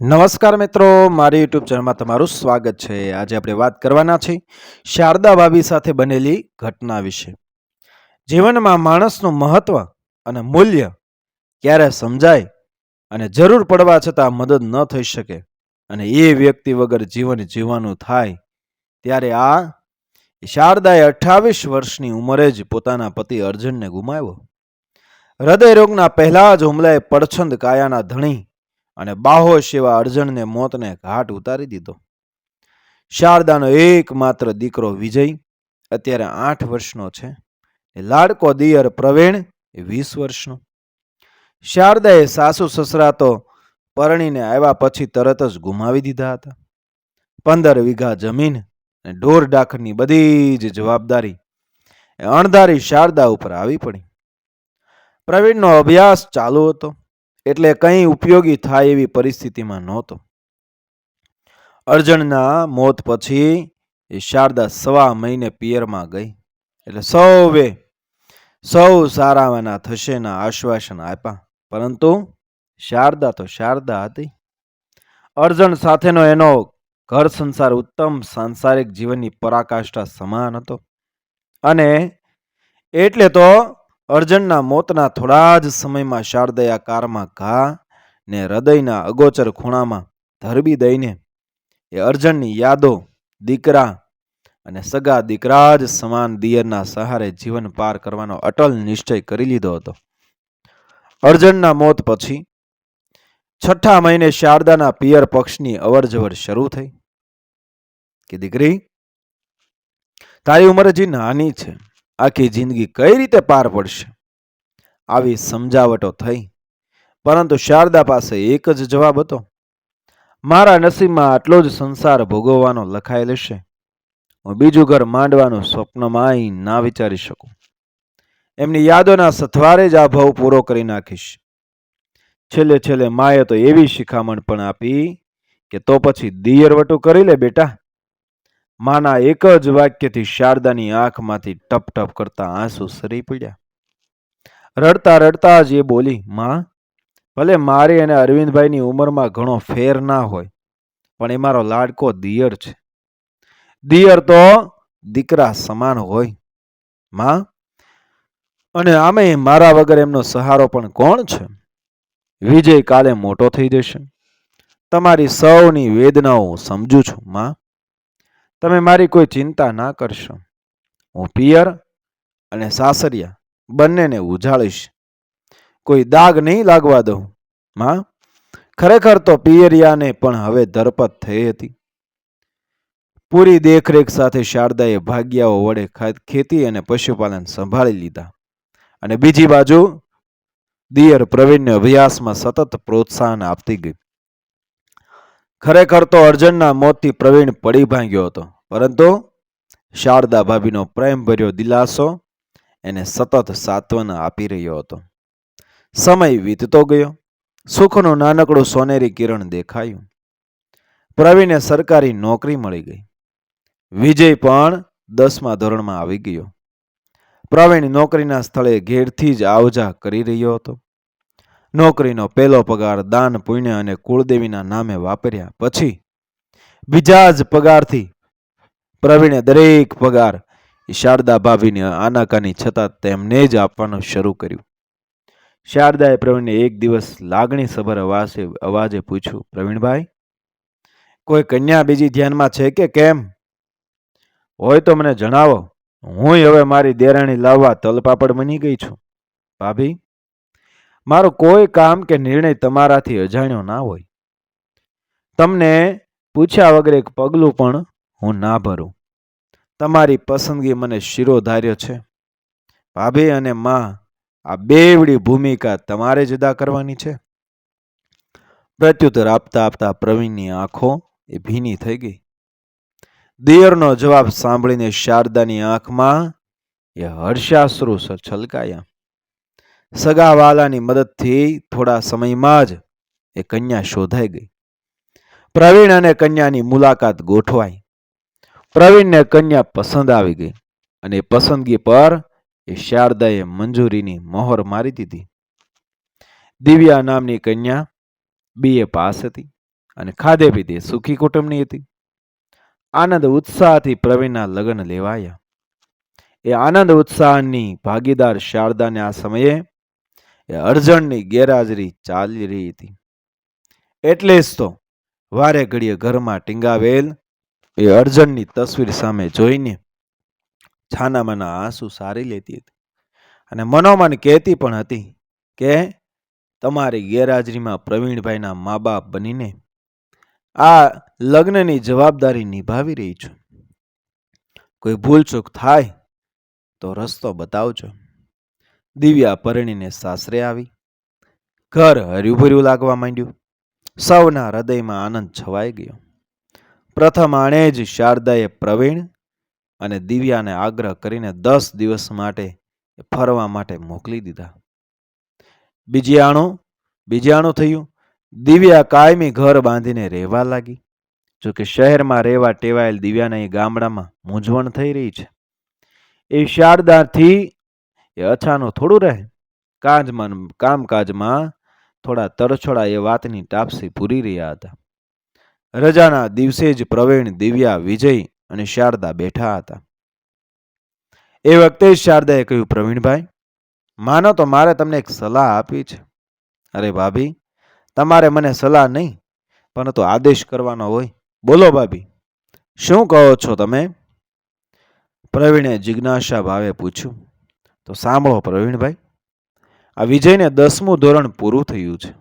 નમસ્કાર મિત્રો, મારી યુટ્યુબ ચેનલમાં તમારું સ્વાગત છે. આજે આપણે વાત કરવાના છે શારદા ભાભી સાથે બનેલી ઘટના વિશે. જીવનમાં માણસનું મહત્વ અને મૂલ્ય ક્યારે સમજાય અને જરૂર પડવા છતાં મદદ ન થઈ શકે અને એ વ્યક્તિ વગર જીવન જીવવાનું થાય, ત્યારે આ શારદાએ અઠ્ઠાવીસ વર્ષની ઉંમરે જ પોતાના પતિ અર્જુનને ગુમાવ્યો. હૃદય રોગના પહેલા જ હુમલાએ પડછંદ કાયાના ધણી અને બાહોશ એવા અર્જણને મોતને ઘાટ ઉતારી દીધો. શારદાનો એકમાત્ર દીકરો વિજય, અત્યારે આઠ વર્ષનો છે. લાડકો દિયર પ્રવીણ, એ વીસ વર્ષનો. શારદાએ સાસુ સસરા તો પરણીને આવ્યા પછી તરત જ ગુમાવી દીધા હતા. પંદર વીઘા જમીન અને ઢોર ડાખરની બધી જ જવાબદારી અણધારી શારદા ઉપર આવી પડી. પ્રવીણનો અભ્યાસ ચાલુ હતો. એટલે કંઈ ઉપયોગી થાય એવી પરિસ્થિતિમાં નહોતો. અર્જણના મોત પછી એ શારદા સવા મહિને પિયરમાં ગઈ. એટલે સૌએ, સૌ સારાવાના થશેના આશ્વાસન આપ્યા. પરંતુ શારદા તો શારદા હતી. અર્જણ સાથેનો એનો ઘર સંસાર ઉત્તમ સાંસારિક જીવનની પરાકાષ્ઠા સમાન હતો. અને એટલે તો અર્જણના મોતના થોડા જ સમયમાં શારદયા કારમાં ઘા ને હૃદયના અગોચર ખૂણામાં ધરબી દઈને એ અર્જનની યાદો, દીકરા અને સગા દીકરા જ સમાન દિયરના સહારે જીવન પાર કરવાનો અટલ નિશ્ચય કરી લીધો હતો. અર્જનના મોત પછી છઠ્ઠા મહિને શારદાના પિયર પક્ષની અવરજવર શરૂ થઈ કે દીકરી, તારી ઉંમર હજી નાની છે. આખી જિંદગી કઈ રીતે પાર પડશે? આવી સમજાવટો થઈ. પરંતુ શારદા પાસે એક જ જવાબ હતો. મારા નસીબમાં આટલો જ સંસાર ભોગવવાનો લખાયેલ છે હું બીજું ઘર માંડવાનું સ્વપ્નમાંય ના વિચારી શકું. એમની યાદોના સથવારે જ આ ભાવ પૂરો કરી નાખીશ. છેલ્લે છેલ્લે માએ તો એવી શિખામણ પણ આપી કે તો પછી દિયરવટું કરી લે બેટા. માના એક જ વાક્યથી શારદાની આંખમાંથી ટપ ટપ કરતા આંસુ સરી પડ્યા. રડતા રડતા જ એ બોલી, માં, ભલે મારી અને અરવિંદભાઈની ઉંમરમાં ઘણો ફેર ના હોય, પણ એ મારો લાડકો દિયર છે. દિયર તો દીકરા સમાન હોય, માં, અને આમે મારા વગર એમનો સહારો પણ કોણ છે? વિજય કાલે મોટો થઈ જશે. તમારી સૌની વેદનાઓ સમજુ છું, માં. તમે મારી કોઈ ચિંતા ના કરશો. હું પિયર અને સાસરિયા બંનેને ઉજાળીશ. કોઈ દાગ નહીં લાગવા દઉં. માં, ખરેખર તો પિયરિયાને પણ હવે ધરપત થઈ હતી. પૂરી દેખરેખ સાથે શારદાએ ભાગ્યાઓ વડે ખેતી અને પશુપાલન સંભાળી લીધા. અને બીજી બાજુ દિયર પ્રવીણને અભ્યાસમાં સતત પ્રોત્સાહન આપતી ગઈ. ખરેખર તો અર્જનના મોતથી પ્રવીણ પડી ભાંગ્યો હતો. પરંતુ શારદા ભાભીનો પ્રેમ ભર્યો દિલાસો એને સતત સાંત્વના આપી રહ્યો હતો. સમય વીતતો ગયો. સુખનું નાનકડું સોનેરી કિરણ દેખાયું. પ્રવીણને સરકારી નોકરી મળી ગઈ. વિજય પણ દસમા ધોરણમાં આવી ગયો. પ્રવીણ નોકરીના સ્થળે ઘેરથી જ આવજા કરી રહ્યો હતો. નોકરીનો પહેલો પગાર દાન, પુણ્ય અને કુળદેવીના નામે વાપર્યા. પછી બીજા જ પગારથી પ્રવીણે દરેક પગાર શારદા ભાભીને આનાકાની છતાં તેમને જ આપવાનું શરૂ કર્યું. શારદાએ પ્રવીણને એક દિવસ લાગણી સભર અવાજે અવાજે પૂછ્યું, પ્રવીણભાઈ, કોઈ કન્યા બીજી ધ્યાનમાં છે કે કેમ? હોય તો મને જણાવો. હું હવે મારી દેરાણી લાવવા તલપાપડ બની ગઈ છું. ભાભી મારું કોઈ કામ કે નિર્ણય તમારાથી અજાણ્યો ના હોય. તમને પૂછ્યા વગર એક પગલું પણ હું ના ભરું. તમારી પસંદગી મને શિરોધાર્ય છે. ભાભી અને માં, આ બેવડી ભૂમિકા તમારે જ અદા કરવાની છે. પ્રત્યુત્તર આપતા આપતા પ્રવીણની આંખો એ ભીની થઈ ગઈ. દિયરનો જવાબ સાંભળીને શારદાની આંખમાં એ હર્ષાશ્રુ છલકાયા. સગાવાલાની મદદથી થોડા સમયમાં જ એ કન્યા શોધાઈ ગઈ. પ્રવીણ અને કન્યાની મુલાકાત ગોઠવાઈ. પ્રવીણને કન્યા પસંદ આવી ગઈ અને પસંદગી પર એ શારદાએ મંજૂરીની મોહર મારી દીધી. દિવ્યા નામની કન્યા બીએ પાસ હતી અને ખાધે પીધે સુખી કુટુંબની હતી. આનંદ ઉત્સાહથી પ્રવીણના લગ્ન લેવાયા. એ આનંદ ઉત્સાહની ભાગીદાર શારદાને આ સમયે એ અર્જણની ગેરહાજરી ચાલી રહી હતી. એટલે જ તો વારે ઘડીએ ઘરમાં ટીંગાવેલ એ અર્જણની તસવીર સામે જોઈને છાનામાના આંસુ સારી લેતી હતી. અને મનોમન કહેતી પણ હતી કે તમારી ગેરહાજરીમાં પ્રવીણભાઈના મા બાપ બનીને આ લગ્નની જવાબદારી નિભાવી રહી છું. કોઈ ભૂલચૂક થાય તો રસ્તો બતાવજો. દિવ્યા પરણીને સાસરે આવી. ઘર હર્યું ભર્યું લાગવા માંડ્યું. સૌના હૃદયમાં આનંદ છવાઈ ગયો. પ્રથમ આણે જ શારદાએ પ્રવીણ અને દિવ્યાને આગ્રહ કરીને દસ દિવસ માટે ફરવા માટે મોકલી દીધા. બીજી આણું બીજી આણું થયું. દિવ્યા કાયમી ઘર બાંધીને રહેવા લાગી. જોકે શહેરમાં રહેવા ટેવાયેલ દિવ્યાના એ ગામડામાં મૂંઝવણ થઈ રહી છે. એ શારદાથી એ અછાનું થોડું રહે. કાજમાં કામકાજમાં થોડા તરછોડા એ વાતની ટાપસી પૂરી રહ્યા હતા. રજાના દિવસે જ પ્રવીણ, દિવ્યા, વિજય અને શારદા બેઠા હતા. એ વખતે જ શારદાએ કહ્યું, પ્રવીણભાઈ, માનો તો મારે તમને એક સલાહ આપી છે. અરે ભાભી, તમારે મને સલાહ નહીં પરંતુ આદેશ કરવાનો હોય. બોલો ભાભી, શું કહો છો તમે? પ્રવીણે જિજ્ઞાસા ભાવે પૂછ્યું તો સાંભળો પ્રવીણભાઈ, આ વિજયને દસમું ધોરણ પૂરું થયું છે.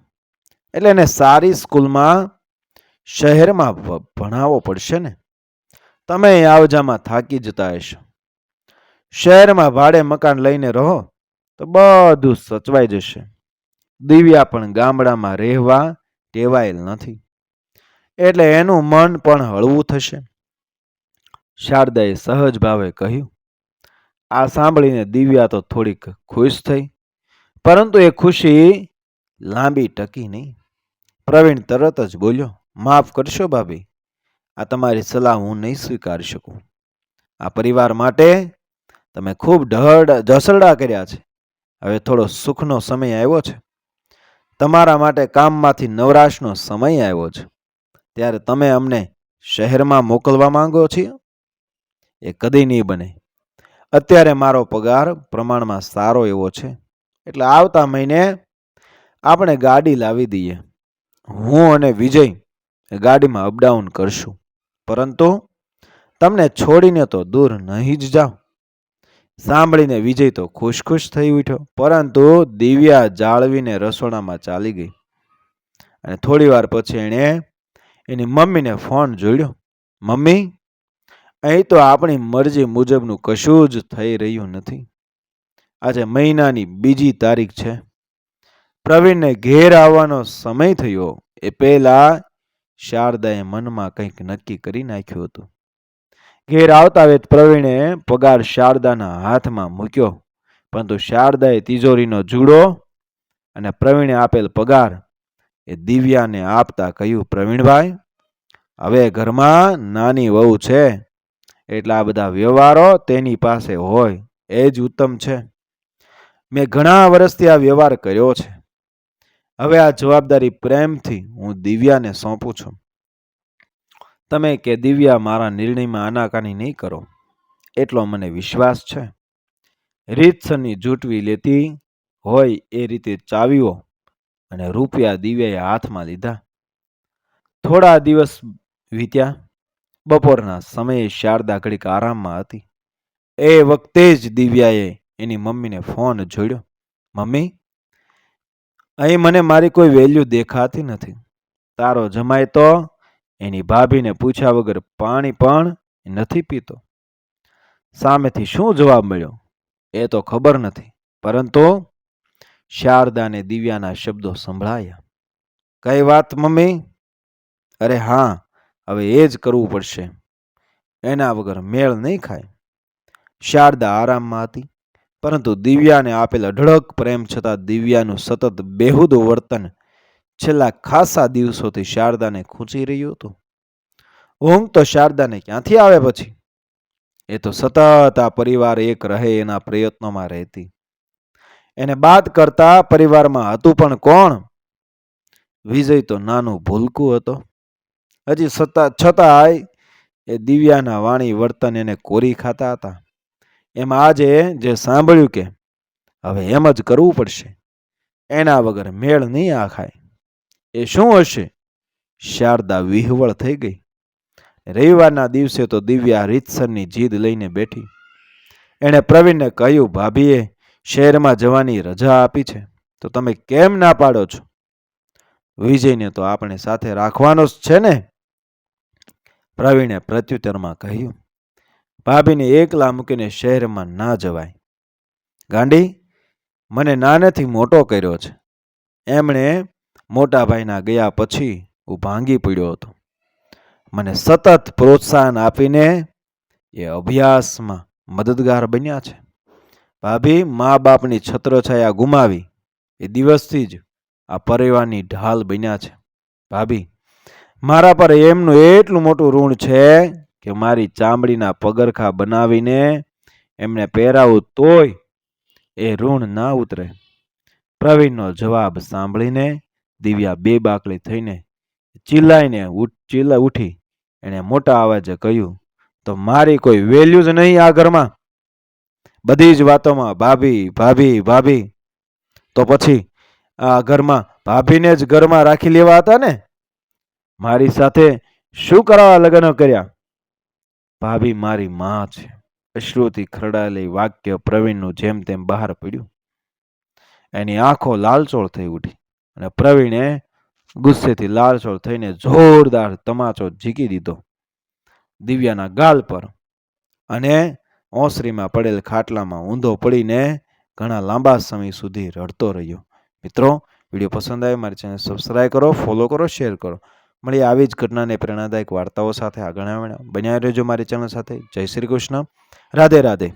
એટલે એને સારી સ્કૂલમાં શહેરમાં ભણાવવો પડશે ને? તમે આવજામાં થાકી જતા હશો. શહેરમાં ભાડે મકાન લઈને રહો, તો બધું સચવાઈ જશે. દિવ્યા પણ ગામડામાં રહેવા ટેવાયેલ નથી. એટલે એનું મન પણ હળવું થશે. શારદાએ સહજ ભાવે કહ્યું આ સાંભળીને દિવ્યા તો થોડીક ખુશ થઈ, પરંતુ એ ખુશી લાંબી ટકી નહીં. પ્રવીણ તરત જ બોલ્યો, માફ કરશો ભાભી, આ તમારી સલાહ હું નહીં સ્વીકારી શકું. આ પરિવાર માટે તમે ખૂબ ઢળ ઢસરડા કર્યા છે. હવે થોડો સુખનો સમય આવ્યો છે. તમારા માટે કામમાંથી નવરાશનો સમય આવ્યો છે. ત્યારે તમે અમને શહેરમાં મોકલવા માંગો છીએ એ કદી નહીં બને. અત્યારે મારો પગાર પ્રમાણમાં સારો એવો છે. એટલે આવતા મહિને આપણે ગાડી લાવી દઈએ. હું અને વિજય ગાડીમાં અપડાઉન કરશું. પરંતુ તમને છોડીને તો દૂર નહીં જ જાઓ સાંભળીને વિજય તો ખુશ ખુશ થઈ ઉઠ્યો. પરંતુ દિવ્યા જાળવીને રસોડામાં ચાલી ગઈ. અને થોડી વાર પછી એણે એની મમ્મીને ફોન જોડ્યો. મમ્મી અહીં તો આપણી મરજી મુજબનું કશું જ થઈ રહ્યું નથી. આજે મહિનાની બીજી તારીખ છે. પ્રવીણને ઘેર આવવાનો સમય થયો. એ પહેલા શારદાએ મનમાં કંઈક નક્કી કરી નાખ્યું હતું. ઘેર આવતા વેત પ્રવીણે પગાર શારદાના હાથમાં મૂક્યો. પરંતુ શારદાએ તિજોરીનો જુડો અને પ્રવીણે આપેલ પગાર એ દિવ્યાને આપતા કહ્યું, પ્રવીણભાઈ, હવે ઘરમાં નાની વહુ છે. એટલે આ બધા વ્યવહારો તેની પાસે હોય, એ જ ઉત્તમ છે. મેં ઘણા વર્ષથી આ વ્યવહાર કર્યો છે. હવે આ જવાબદારી પ્રેમથી હું દિવ્યાને સોંપું છું. તમે કે, દિવ્યા, મારા નિર્ણયમાં આનાકાની નહીં કરો. એટલો મને વિશ્વાસ છે. રીતસરની જૂટવી લેતી હોય એ રીતે ચાવીઓ અને રૂપિયા દિવ્યાએ હાથમાં લીધા. થોડા દિવસ વીત્યા. બપોરના સમયે શારદા ઘડીક આરામમાં હતી. એ વખતે જ દિવ્યાએ એની મમ્મીને ફોન જોડ્યો, મમ્મી, અહીં મને મારી કોઈ વેલ્યુ દેખાતી નથી. તારો જમાય તો એની ભાભીને પૂછ્યા વગર પાણી પણ નથી પીતો. સામેથી શું જવાબ મળ્યો? એ તો ખબર નથી. પરંતુ શારદાને દિવ્યાના શબ્દો સંભળાયા. કઈ વાત, મમ્મી? અરે હા હવે એ જ કરવું પડશે. એના વગર મેળ નહીં ખાય. શારદા આરામમાં હતી, પરંતુ દિવ્યાને આપેલ અઢળક પ્રેમ છતાં દિવ્યાનું સતત બેહુદું વર્તન છેલ્લા ખાસા દિવસોથી શારદાને ખૂંચી રહ્યું હતું. ઊંઘ તો શારદાને ક્યાંથી આવે પછી? એ તો સતત આ પરિવાર એક રહે એના પ્રયત્નોમાં રહેતી. એને બાદ કરતા પરિવારમાં હતું પણ કોણ? વિજય તો નાનું ભૂલકું હતો. હજી સત્તા છતાંય એ દિવ્યાના વાણી વર્તન એને કોરી ખાતા હતા. એમ આજે જે સાંભળ્યું કે હવે એમ જ કરવું પડશે. એના વગર મેળ નહીં આખાય. એ શું હશે? શારદા વિહવળ થઈ ગઈ. રવિવારના દિવસે તો દિવ્યા રીતસરની જીદ લઈને બેઠી. એણે પ્રવીણને કહ્યું, ભાભીએ, શહેરમાં જવાની રજા આપી છે. તો તમે કેમ ના પાડો છો? વિજયને તો આપણે સાથે રાખવાનો જ છે ને. પ્રવીણે પ્રત્યુત્તરમાં કહ્યું, ભાભીને એકલા મૂકીને શહેરમાં ના જવાય. ગાંડી, મને નાનેથી મોટો કર્યો છે. એમણે મોટા ભાઈના ગયા પછી હું ભાંગી પડ્યો હતો. મને સતત પ્રોત્સાહન આપીને એ અભ્યાસમાં મદદગાર બન્યા છે. ભાભી મા બાપની છત્રછાયા ગુમાવી. એ દિવસથી જ આ પરિવારની ઢાલ બન્યા છે. ભાભી મારા પર એમનું એટલું મોટું ઋણ છે કે મારી ચામડીના પગરખા બનાવીને એમને પહેરાવું તોય એ ઋણ ના ઉતરે. પ્રવીણનો જવાબ સાંભળીને દિવ્યા બે બાકલી થઈને ચિલ્લાઈને ચિલ્લા ઉઠી. એણે મોટા અવાજે કહ્યું, તો મારી કોઈ વેલ્યુ જ નહીં આ ઘરમાં? બધી જ વાતોમાં ભાભી ભાભી ભાભી. તો પછી આ ઘરમાં ભાભીને જ ઘરમાં રાખી લેવા હતા ને? મારી સાથે શું કરવા લગ્ન કર્યા? ભાભી મારી માં છે. અશ્રુથી ખરડાયેલી વાક્ય પ્રવીણનું જેમ તેમ બહાર પડ્યું. એની આંખો લાલચોળ થઈ ઉઠી અને પ્રવીણે ગુસ્સેથી લાલચોળ થઈને જોરદાર તમાચો ઝીકી દીધો. દિવ્યાના ગાલ પર અને ઓસરીમાં પડેલ ખાટલામાં ઊંધો પડીને ઘણા લાંબા સમય સુધી રડતો રહ્યો. મિત્રો, વીડિયો પસંદ આવે મારી ચેનલ સબસ્ક્રાઈબ કરો ફોલો કરો શેર કરો. મળીએ આવી જ ઘટનાને પ્રેરણાદાયક વાર્તાઓ સાથે આગળ બન્યા રહેજો મારી ચેનલ સાથે. જય શ્રી કૃષ્ણ. રાધે રાધે.